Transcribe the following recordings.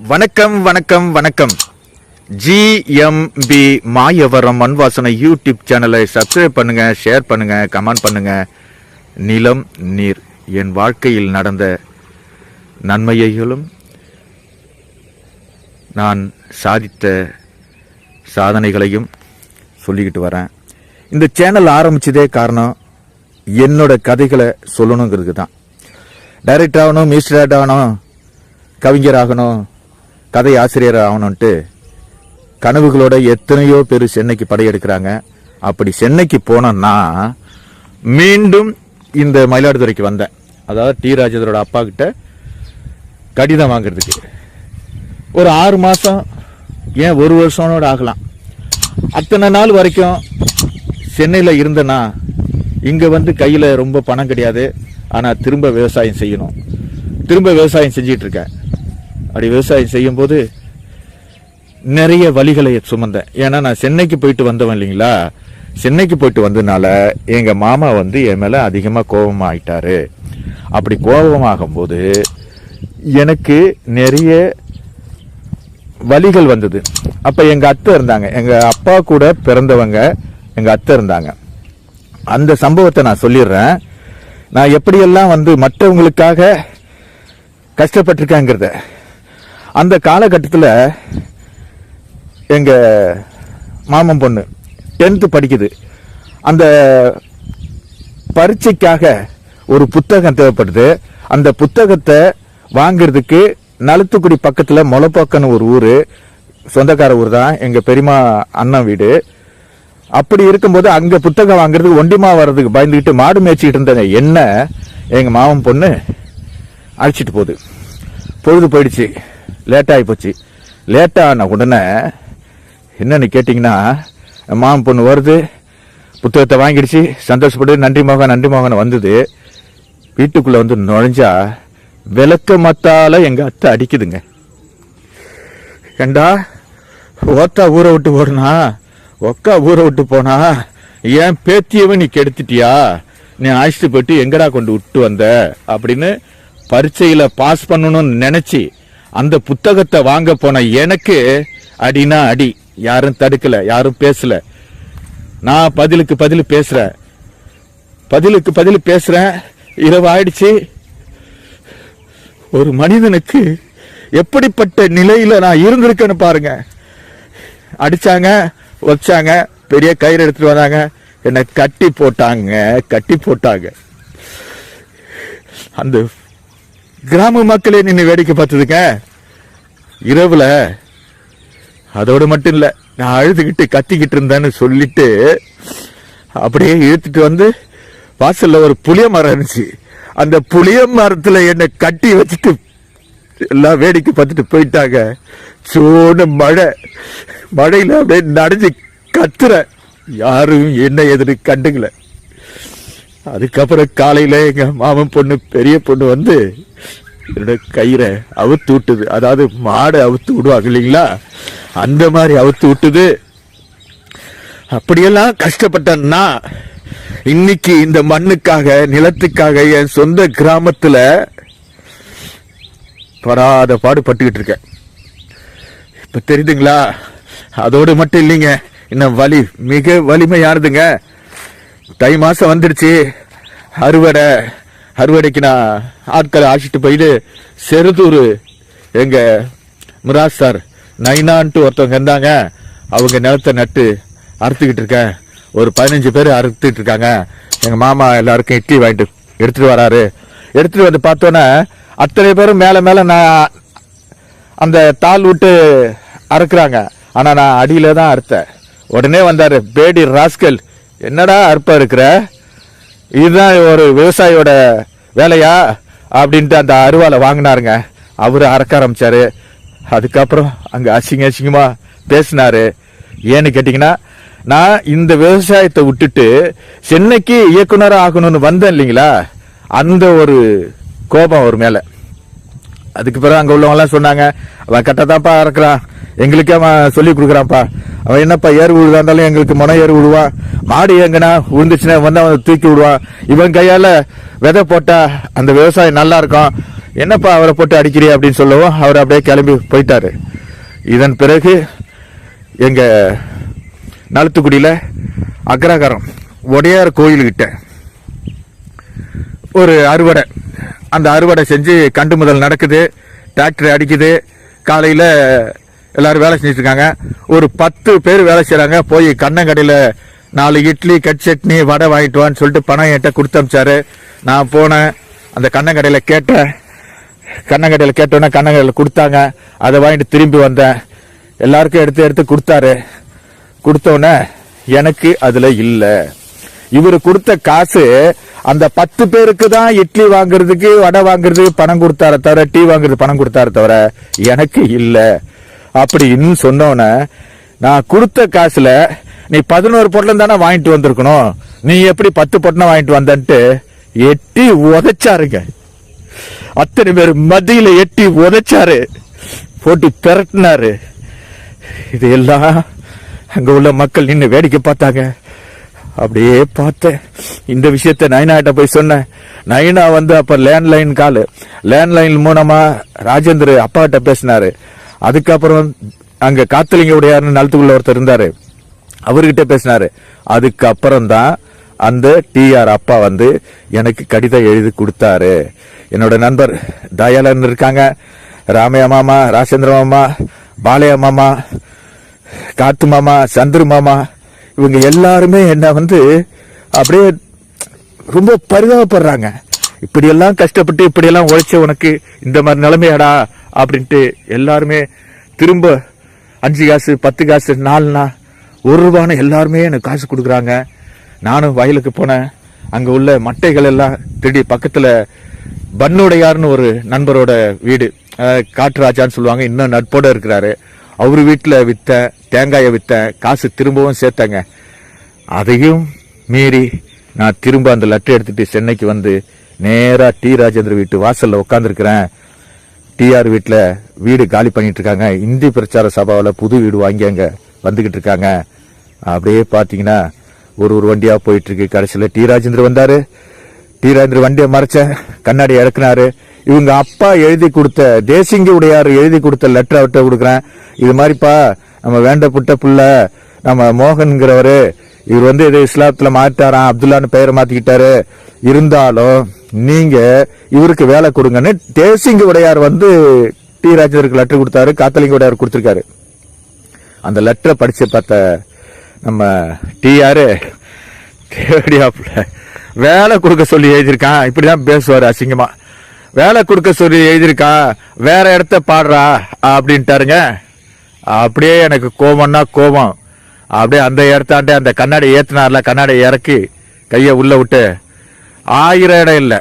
வணக்கம் வணக்கம் வணக்கம். ஜிஎம்பி மாயவரம் மண்வாசனை யூடியூப் சேனலை சப்ஸ்கிரைப் பண்ணுங்க ஷேர் பண்ணுங்க கமெண்ட் பண்ணுங்க. நிலம் நீர் என் வாழ்க்கையில் நடந்த நன்மையைகளும் நான் சாதித்த சாதனைகளையும் சொல்லிக்கிட்டு வரேன். இந்த சேனல் ஆரம்பிச்சதே காரணம் என்னோட கதைகளை சொல்லணுங்கிறது தான் டைரக்டர் ஆகணும் மினிஸ்டர் ஆகணும் கவிஞர் ஆகணும் கதை ஆசிரியர் ஆகணும்ட்டு கனவுகளோட எத்தனையோ பேர் சென்னைக்கு படையெடுக்கிறாங்க. அப்படி சென்னைக்கு போனோன்னா மீண்டும் இந்த மயிலாடுதுறைக்கு வந்தேன். அதாவது டி ராஜேந்திரோட அப்பா கிட்ட கடிதம் வாங்குறதுக்கு. ஒரு ஆறு மாதம் ஏன் ஒரு வருஷனோட ஆகலாம். அத்தனை நாள் வரைக்கும் சென்னையில் இருந்தேன்னா இங்கே வந்து கையில் ரொம்ப பணம் கிடையாது. ஆனால் திரும்ப விவசாயம் செய்யணும். திரும்ப விவசாயம் செஞ்சிகிட்ருக்கேன் இருக்கேன். அப்படி விவசாயம் செய்யும்போது நிறைய வழிகளை சுமந்தேன். ஏன்னா நான் சென்னைக்கு போயிட்டு வந்தவன் இல்லைங்களா? சென்னைக்கு போயிட்டு வந்ததுனால எங்கள் மாமா வந்து என் மேலே அதிகமாக கோபமாகிட்டாரு அப்படி கோபமாகும்போது எனக்கு நிறைய வழிகள் வந்தது. அப்போ எங்கள் அத்தை இருந்தாங்க. எங்கள் அப்பா கூட பிறந்தவங்க எங்கள் அத்தை இருந்தாங்க. அந்த சம்பவத்தை நான் சொல்லிடுறேன். நான் எப்படியெல்லாம் வந்து மற்றவங்களுக்காக கஷ்டப்பட்டிருக்காங்கிறத அந்த காலகட்டத்தில் எங்கள் மாமன் பொண்ணு டென்த்து படிக்குது. அந்த பரீட்சைக்காக ஒரு புத்தகம் தேவைப்படுது. அந்த புத்தகத்தை வாங்குறதுக்கு நலத்துக்குடி பக்கத்தில் மொளப்பாக்கன்னு ஒரு ஊர் சொந்தக்கார ஊர் தான் எங்கள் பெரியமா அண்ணன் வீடு. அப்படி இருக்கும்போது அங்கே புத்தகம் வாங்குறதுக்கு ஒண்டிமா வர்றதுக்கு பயந்துகிட்டு மாடு மேய்ச்சிக்கிட்டு இருந்த என்ன எங்கள் மாமன் பொண்ணு அழைச்சிட்டு போகுது. பொழுது போயிடுச்சு. லேட்டாகி போச்சு லேட்டான உடனே என்னென்னு கேட்டிங்கன்னா மாமன் பொண்ணு வருது புத்தகத்தை வாங்கிடுச்சு சந்தோஷப்பட்டு நன்றி மோகன் நன்றி மோகன் வந்தது. வீட்டுக்குள்ளே வந்து நுழைஞ்சா விளக்க மத்தால எங்கள் அத்தை அடிக்குதுங்க. ஏண்டா ஓத்தா ஊரை விட்டு போறனா ஒக்கா ஊரை விட்டு போனா ஏன் பேத்தியவன் நீ கெடுத்துட்டியா? நீ அழைச்சிட்டு போயிட்டு எங்கடா கொண்டு விட்டு வந்த? அப்படின்னு பரீட்சையில் பாஸ் பண்ணணும்னு நினச்சி அந்த புத்தகத்தை வாங்க போன எனக்கு அடினா அடி. யாரும் தடுக்கல யாரும் பேசல. நான் பதிலுக்கு பதில் பேசுறேன். பதிலுக்கு பதில் பேசுறேன். இரவு ஆயிடுச்சு. ஒரு மனிதனுக்கு எப்படிப்பட்ட நிலையில நான் இருந்திருக்கேன்னு பாருங்க. அடிச்சாங்க வச்சாங்க பெரிய கயிறு எடுத்துட்டு வந்தாங்க. என்னை கட்டி போட்டாங்க கட்டி போட்டாங்க. அந்த கிராம மக்களே நின்று வேடிக்கை பார்த்ததுங்க. இரவுல அதோடு மட்டும் இல்லை நான் அழுதுகிட்டு கத்திக்கிட்டு இருந்தேன்னு சொல்லிட்டு அப்படியே இழுத்துட்டு வந்து வாசல்ல ஒரு புளிய மரம் இருந்துச்சு. அந்த புளிய மரத்துல என்னை கட்டி வச்சுட்டு எல்லாம் வேடிக்கை பார்த்துட்டு போயிட்டாங்க. சோனு மழை மழையில அப்படியே நடந்து கத்துற யாரும் என்ன எதுன்னு கண்டுங்களை அதுக்கப்புறம் காலையில எங்க மாமன் பொண்ணு பெரிய பொண்ணு வந்து என்னோட கயிறை அவுத்து விட்டுது. அதாவது மாடை அவுத்து விடுவாங்க இல்லைங்களா? அந்த மாதிரி அவுத்து விட்டுது. அப்படியெல்லாம் கஷ்டப்பட்டேன்னா இன்னைக்கு இந்த மண்ணுக்காக நிலத்துக்காக என் சொந்த கிராமத்தில் பராத பாடுபட்டுக்கிட்டு இருக்கேன். இப்போ தெரியுதுங்களா? அதோடு மட்டும் இல்லைங்க. இன்னும் வலி மிக வலிமையானதுங்க. தை மாதம் வந்துடுச்சு. அறுவடை அறுவடைக்கு நான் ஆட்களை அழைச்சிட்டு போயிட்டு செருதூர். எங்கள் முராஸ் சார் நைனான்ட்டு ஒருத்தவங்க இருந்தாங்க. அவங்க நிலத்தை நட்டு அறுத்துக்கிட்டு இருக்கேன். ஒரு பதினஞ்சு பேர் அறுத்துட்டு இருக்காங்க. எங்கள் மாமா எல்லாருக்கும் இட்லி வாங்கிட்டு எடுத்துகிட்டு வராரு. எடுத்துட்டு வந்து பார்த்தோன்னே அத்தனை பேரும் மேலே மேலே நான் அந்த தாள் விட்டு அறுக்கிறாங்க. ஆனால் நான் அடியில் தான் அறுத்தேன். உடனே வந்தார் பேடி ராஸ்கல். என்னடா அற்பா இருக்கிற? இதுதான் ஒரு விவசாயியோட வேலையா? அப்படின்ட்டு அந்த அருவாலை வாங்கினாருங்க. அவரு அறக்க ஆரம்பிச்சாரு. அதுக்கப்புறம் அங்கே அசிங்க அசிங்கமாக பேசினாரு. ஏன்னு கேட்டிங்கன்னா நான் இந்த விவசாயத்தை விட்டுட்டு சென்னைக்கு இயக்குனராக ஆகணும்னு வந்தேன் இல்லைங்களா? அந்த ஒரு கோபம் அவர் மேலே. அதுக்கு பிறகு அங்கே உள்ளவங்கலாம் சொன்னாங்க அவன் கட்டத்தாப்பா இருக்கிறான் எங்களுக்கே அவன் சொல்லி கொடுக்குறான்ப்பா. அவன் என்னப்பா ஏறு விழுதா இருந்தாலும் எங்களுக்கு மனம் ஏறு விழுவான் மாடு எங்கனா விழுந்துச்சுன்னா வந்து அவன் தூக்கி விடுவான் இவன் கையால் விதை போட்டா அந்த விவசாயம் நல்லா இருக்கும். என்னப்பா அவரை போட்டு அடிக்கிறீ அப்படின்னு சொல்லவும் அவர் அப்படியே கிளம்பி போயிட்டாரு. இதன் பிறகு எங்கள் நலத்துக்குடியில் அக்ரகாரம் உடையார் கோயில்கிட்ட ஒரு அறுவடை. அந்த அறுவடை செஞ்சு கண்டு முதல் நடக்குது. டிராக்டர் அடிக்குது. காலையில் எல்லாரும் வேலை செஞ்சுட்டு இருக்காங்க ஒரு பத்து பேர் வேலை செய்கிறாங்க போய் கண்ணங்கடையில் நாலு இட்லி கட் சட்னி வடை வாங்கிட்டு வான்னு சொல்லிட்டு பணம் என்கிட்ட கொடுத்து அமிச்சாரு. நான் போனேன். அந்த கண்ணங்கடையில் கேட்டேன். கண்ணங்கடையில் கேட்டோன்னே கண்ணங்கடையில் கொடுத்தாங்க. அதை வாங்கிட்டு திரும்பி வந்தேன். எல்லாருக்கும் எடுத்து எடுத்து கொடுத்தாரு. கொடுத்தோன்னே எனக்கு அதுல இல்ல. இவர் கொடுத்த காசு அந்த பத்து பேருக்கு தான் இட்லி வாங்குறதுக்கு வடை வாங்குறதுக்கு பணம் கொடுத்தார தவிர டீ வாங்குறது பணம் கொடுத்தார தவிர எனக்கு இல்லை. அப்படின்னு சொன்னோன்னே நான் கொடுத்த காசுல நீ பதினோரு பொட்டலம் தானே வாங்கிட்டு வந்திருக்கணும். நீ எப்படி பத்து பொட்டலம் வாங்கிட்டு வந்தன்ட்டு எட்டி உதைச்சாருங்க. அத்தனை பேர் மத்தியில எட்டி உதைச்சாரு. போட்டு திரட்டினாரு இதையெல்லாம் அங்க உள்ள மக்கள் நின்று வேடிக்கை பார்த்தாங்க. அப்படியே பார்த்தேன். இந்த விஷயத்த நயனாட்ட போய் சொன்னேன். நயனா வந்து அப்ப லேண்ட்லைன் கால் லேண்ட்லைன் மூலமா ராஜேந்திர அப்பாட்ட பேசினாரு. அதுக்கப்புறம் அங்க காத்தலிங்க உடையார்னு நிலத்துக்குள்ள ஒருத்தர் இருந்தாரு. அவர்கிட்ட பேசினாரு. அதுக்கப்புறம் தான் அந்த டிஆர் அப்பா வந்து எனக்கு கடிதம் எழுதி கொடுத்தாரு. என்னோட நண்பர் தயாளன் இருக்காங்க. ராமையா மாமா ராஜேந்திர மாமா பாலையா மாமா காத்து மாமா சந்துரு மாமா இவங்க எல்லாருமே என்ன வந்து அப்படியே ரொம்ப பரிதாபப்படுறாங்க. இப்படியெல்லாம் கஷ்டப்பட்டு இப்படியெல்லாம் உழைச்ச உனக்கு இந்த மாதிரி நிலைமையாடா அப்படின்ட்டு எல்லாருமே திரும்ப அஞ்சு காசு பத்து காசு நாலுனா ஒரு ரூபான்னு எல்லாருமே எனக்கு காசு கொடுக்குறாங்க. நானும் வயலுக்கு போனேன். அங்கே உள்ள மட்டைகள் எல்லாம் திருடி பக்கத்தில் பன்னுடையார்னு ஒரு நண்பரோட வீடு. காட்டுராஜான்னு சொல்லுவாங்க. இன்னும் நட்போட இருக்கிறாரு. அவர் வீட்டில் விற்றேன் தேங்காயை விற்றேன் காசு திரும்பவும் சேர்த்தேங்க. அதையும் மீறி நான் திரும்ப அந்த லெட்டர் எடுத்துகிட்டு சென்னைக்கு வந்து நேராக டி. ராஜேந்திர வீட்டு வாசலில் உட்காந்துருக்கிறேன் டிஆர் வீட்டில் வீடு காலி பண்ணிட்டு இருக்காங்க இந்தி பிரச்சார சபாவில் புது வீடு வாங்கி அங்கே வந்துக்கிட்டு இருக்காங்க அப்படியே பார்த்தீங்கன்னா ஒரு ஒரு வண்டியாக போயிட்டு இருக்கு கடைசியில் டி ராஜேந்திர வந்தார். டி ராஜேந்திர வண்டியை மறைச்ச கண்ணாடி இறக்குனாரு. இவங்க அப்பா எழுதி கொடுத்த தேசிங்க உடையார் எழுதி கொடுத்த லெட்டர் அவர்கிட்ட கொடுக்குறேன். இது மாதிரிப்பா நம்ம வேண்டப்பட்ட புள்ள நம்ம மோகன்கிறவரு இவர் வந்து இதை இஸ்லாத்துல மாற்றாரா அப்துல்லான்னு பெயரை மாத்திக்கிட்டாரு. இருந்தாலும் நீங்க இவருக்கு வேலை கொடுங்கன்னு தேசிங்க உடையார் வந்து டி ராஜேந்தருக்கு லெட்டர் கொடுத்தாரு. காத்தலிங்க உடையார் கொடுத்திருக்காரு. அந்த லெட்டரை படிச்சு பார்த்த நம்ம டிஆர் தேவடியாப்புல வேலை கொடுக்க சொல்லி எழுதியிருக்கான். இப்படிதான் பேசுவார் அசிங்கமா. வேலை கொடுக்க சொல்லி எழுதியிருக்கான். வேற இடத்த பாடுறா அப்படின்ட்டாருங்க. அப்படியே எனக்கு கோபம்னா கோபம். அப்படியே அந்த இடத்தாண்டே அந்த கண்ணாடி ஏத்தினார்ல கண்ணாடி இறக்கி கையை உள்ள விட்டு ஆயிரம் இடம் இல்லை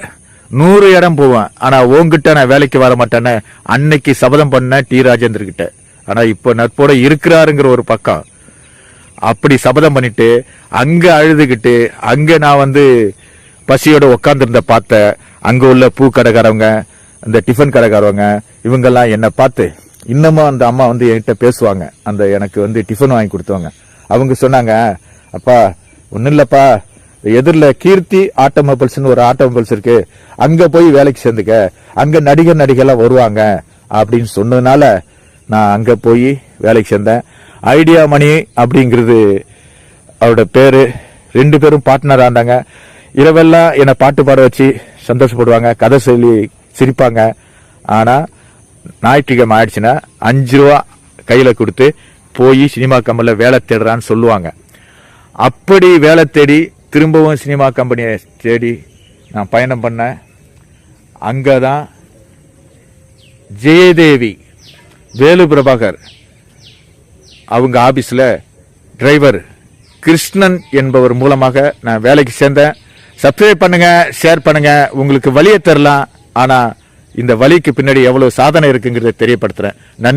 நூறு இடம் போவேன். ஆனா உங்ககிட்ட நான் வேலைக்கு வர மாட்டேன்னு அன்னைக்கு சபதம் பண்ண டி ராஜேந்தர் கிட்ட ஆனா இப்போ நட்போட இருக்கிறாருங்கிற ஒரு பக்கம். அப்படி சபதம் பண்ணிட்டு அங்க அழுதுகிட்டு அங்க நான் வந்து பசியோட உட்காந்துருந்த பார்த்த அங்க உள்ள பூ கடைக்காரவங்க அந்த டிஃபன் கடைக்காரவங்க இவங்கெல்லாம் என்னை பார்த்து இன்னமும் அந்த அம்மா வந்து என்கிட்ட பேசுவாங்க. அந்த எனக்கு வந்து டிஃபன் வாங்கி கொடுத்தவங்க. அவங்க சொன்னாங்க அப்பா ஒன்றும் இல்லைப்பா. எதிரில் கீர்த்தி ஆட்டோமொபைல்ஸ்னு ஒரு ஆட்டோமொபைல்ஸ் இருக்கு. அங்கே போய் வேலைக்கு சேர்ந்துக்க. அங்கே நடிகர் நடிகர்லாம் வருவாங்க. அப்படின்னு சொன்னதுனால நான் அங்கே போய் வேலைக்கு சேர்ந்தேன். ஐடியா மணி அப்படிங்கிறது அவரோட பேர். ரெண்டு பேரும் பாட்னர் ஆண்டாங்க இரவெல்லாம் என்னை பாட்டு பாட வச்சு சந்தோஷப்படுவாங்க. கதை சொல்லி சிரிப்பாங்க. ஆனால் ஞாயிற்றுக்கிழமை ஆயிடுச்சுன்னா அஞ்சு ரூபா கையில் கொடுத்து போய் சினிமா கம்பெனில வேலை தேடுறான்னு சொல்லுவாங்க. அப்படி வேலை தேடி திரும்பவும் சினிமா கம்பெனியை தேடி நான் பயணம் பண்ணேன் அங்கதான் ஜெயதேவி வேலு பிரபாகர் அவங்க ஆபீஸ்ல டிரைவர் கிருஷ்ணன் என்பவர் மூலமாக நான் வேலைக்கு சேர்ந்தேன். சப்ஸ்கிரைப் பண்ணுங்க ஷேர் பண்ணுங்க. உங்களுக்கு வழியை தரலாம். ஆனா இந்த வழிக்கு பின்னாடி எவ்வளவு சாதனை இருக்குங்கிறத தெரியப்படுத்துறேன். நன்றி.